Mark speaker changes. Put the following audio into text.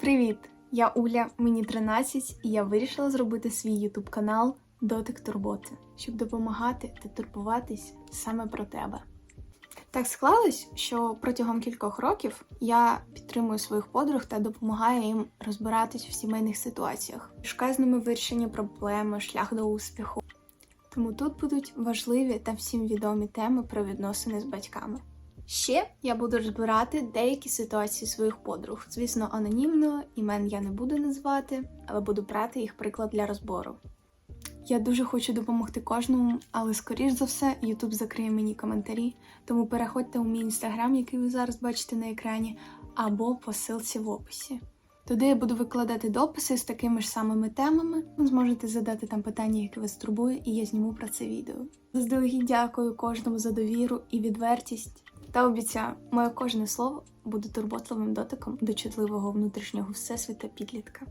Speaker 1: Привіт! Я Уля, мені 13, і я вирішила зробити свій ютуб канал Дотик Турботи, щоб допомагати та турбуватись саме про тебе. Так склалось, що протягом кількох років я підтримую своїх подруг та допомагаю їм розбиратись в сімейних ситуаціях, шукаю з ними вирішення проблеми, шлях до успіху. Тому тут будуть важливі та всім відомі теми про відносини з батьками. Ще я буду розбирати деякі ситуації своїх подруг. Звісно, анонімно, імен я не буду називати, але буду брати їх приклад для розбору. Я дуже хочу допомогти кожному, але скоріш за все, YouTube закриє мені коментарі, тому переходьте у мій інстаграм, який ви зараз бачите на екрані, або по ссылці в описі. Туди я буду викладати дописи з такими ж самими темами. Ви зможете задати там питання, яке вас турбує, і я зніму про це відео. Заздалегідь дякую кожному за довіру і відвертість. Та обіцяю, моє кожне слово буде турботливим дотиком до чутливого внутрішнього всесвіта підлітка.